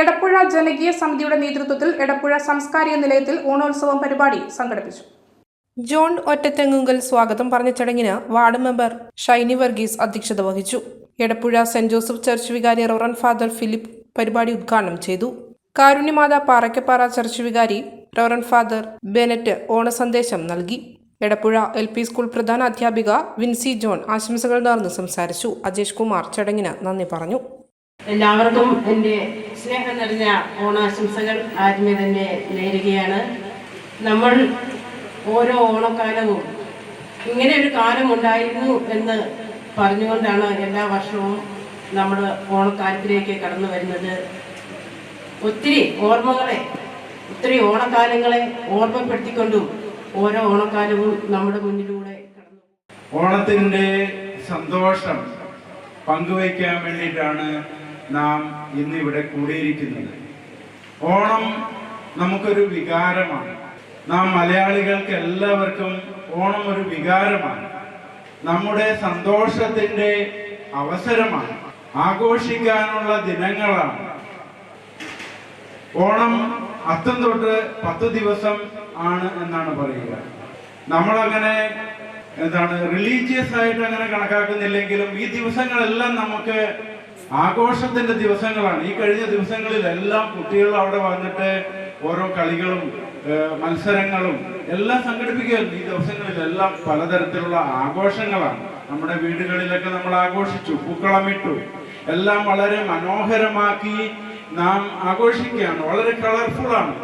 എടപ്പുഴ ജനകീയ സമിതിയുടെ നേതൃത്വത്തിൽ എടപ്പുഴ സംസ്കാരിക നിലയത്തിൽ ഓണോത്സവം പരിപാടി സംഘടിപ്പിച്ചു. ജോൺ ഒറ്റത്തെങ്ങുങ്കൽ സ്വാഗതം പറഞ്ഞ ചടങ്ങിന് വാർഡ് മെമ്പർ ഷൈനി വർഗീസ് അധ്യക്ഷത വഹിച്ചു. എടപ്പുഴ സെന്റ് ജോസഫ് ചർച്ച് വികാരി റവറൻ ഫാദർ ഫിലിപ്പ് പരിപാടി ഉദ്ഘാടനം ചെയ്തു. കാരുണ്യമാത പാറക്കപ്പാറ ചർച്ച് വികാരി റവറൻ ഫാദർ ബെനറ്റ് ഓണസന്ദേശം നൽകി. എടപ്പുഴ എൽ പി സ്കൂൾ പ്രധാന അധ്യാപിക വിൻസി ജോൺ ആശംസകൾ നേർന്ന് സംസാരിച്ചു. അജേഷ് കുമാർ ചടങ്ങിന് നന്ദി പറഞ്ഞു. എല്ലാവർക്കും എന്റെ സ്നേഹം നിറഞ്ഞ ഓണാശംസകൾ ആദ്യമേ തന്നെ നേരുകയാണ്. നമ്മൾ ഓരോ ഓണക്കാലവും ഇങ്ങനെ ഒരു കാലം ഉണ്ടായിരുന്നു എന്ന് പറഞ്ഞുകൊണ്ടാണ് എല്ലാ വർഷവും നമ്മൾ ഓണക്കാലത്തിലേക്ക് കടന്നു വരുന്നത്. ഒത്തിരി ഓർമ്മകളെ ഒത്തിരി ഓണക്കാലങ്ങളെ ഓർമ്മപ്പെടുത്തിക്കൊണ്ടും ഓരോ ഓണക്കാലവും നമ്മുടെ മുന്നിലൂടെ കടന്നു. ഓണത്തിന്റെ സന്തോഷം പങ്കുവയ്ക്കാൻ വേണ്ടിയിട്ടാണ് നാം ഇന്നിവിടെ കൂടിയിരിക്കുന്നത്. ഓണം നമുക്കൊരു വികാരമാണ്. നാം മലയാളികൾക്ക് എല്ലാവർക്കും ഓണം ഒരു വികാരമാണ്. നമ്മുടെ സന്തോഷത്തിന്റെ അവസരമാണ്. ആഘോഷിക്കാനുള്ള ദിനങ്ങളാണ്. ഓണം അത്തം തൊട്ട് പത്ത് ദിവസം ആണ് എന്നാണ് പറയുക. നമ്മളങ്ങനെ എന്താണ് റിലീജിയസ് ആയിട്ട് അങ്ങനെ കണക്കാക്കുന്നില്ലെങ്കിലും ഈ ദിവസങ്ങളെല്ലാം നമുക്ക് ആഘോഷത്തിന്റെ ദിവസങ്ങളാണ്. ഈ കഴിഞ്ഞ ദിവസങ്ങളിലെല്ലാം കുട്ടികൾ അവിടെ വന്നിട്ട് ഓരോ കളികളും മത്സരങ്ങളും എല്ലാം സംഘടിപ്പിക്കുകയായിരുന്നു. ഈ ദിവസങ്ങളിലെല്ലാം പലതരത്തിലുള്ള ആഘോഷങ്ങളാണ്. നമ്മുടെ വീടുകളിലൊക്കെ നമ്മൾ ആഘോഷിച്ചു പൂക്കളമിട്ടു എല്ലാം വളരെ മനോഹരമാക്കി നാം ആഘോഷിക്കുകയാണ്. വളരെ കളർഫുൾ ആണ്.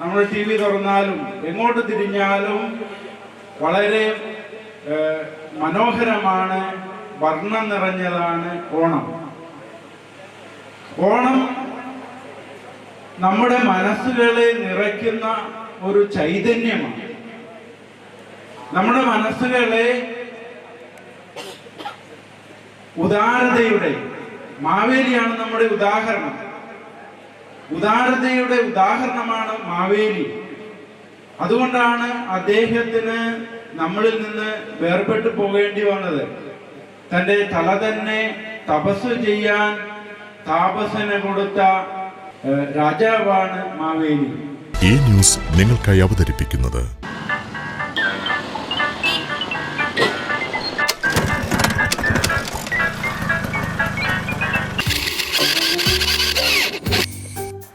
നമ്മൾ ടി വി തുറന്നാലും എങ്ങോട്ട് തിരിഞ്ഞാലും വളരെ മനോഹരമാണ് വർണം നിറഞ്ഞതാണ് ഓണം. ഓണം നമ്മുടെ മനസ്സുകളെ നിറയ്ക്കുന്ന ഒരു ചൈതന്യമാണ്. നമ്മുടെ മനസ്സുകളെ ഉദാരതയുടെ മാവേലിയാണ് നമ്മുടെ ഉദാഹരണം. ഉദാരതയുടെ ഉദാഹരണമാണ് മാവേലി. അതുകൊണ്ടാണ് അദ്ദേഹത്തിന് നമ്മളിൽ നിന്ന് വേർപെട്ടു പോകേണ്ടി വന്നത്. തന്റെ തല തന്നെ തപസ് ചെയ്യാൻ താപസന് കൊടുത്ത രാജാവാണ് മാവേലി. ഈ ന്യൂസ് നിങ്ങൾക്കായി അവതരിപ്പിക്കുന്നത്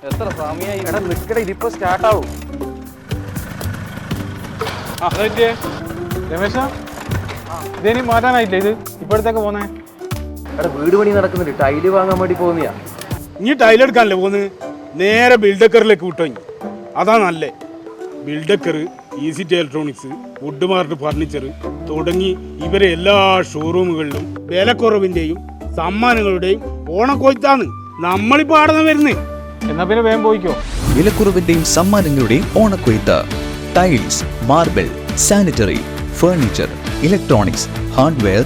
എത്ര സമയമായി എടാ നിക്കട ഇതിപ്പോ സ്റ്റാർട്ടാവും ആ അതെ രമേശ ഇതിനി മാറ്റാനായില്ലേ ഇത്? ഇപ്പോഴത്തേക്ക് പോന്നേ? എടാ വീട് പണി നടക്കുന്നുണ്ട്. ടൈൽ വാങ്ങാൻ വേണ്ടി പോകുന്നയാ. ഇനി ടൈലെടുക്കാനല്ലേ പോകുന്നത്? നേരെ ബിൽഡക്കറിലേക്ക് വിട്ടോഞ്ഞി അതാ നല്ലേ. ബിൽഡക്കർ ഈസിറ്റി ഇലക്ട്രോണിക്സ് വുഡ് മാർട്ട് ഫർണിച്ചർ തുടങ്ങി ഇവരെ എല്ലാ ഷോറൂമുകളിലും വിലക്കുറവിന്റെയും സമ്മാനങ്ങളുടെയും ഓണക്കൊയ്ത്താണ് നമ്മളിപ്പോ ആടുന്ന വരുന്നേ. എന്നാ പിന്നെ വേഗം പോയിക്കോ. വിലക്കുറവിന്റെയും സമ്മാനങ്ങളുടെയും ഓണക്കൊയ്ത്ത്. Tiles marble sanitary furniture electronics hardware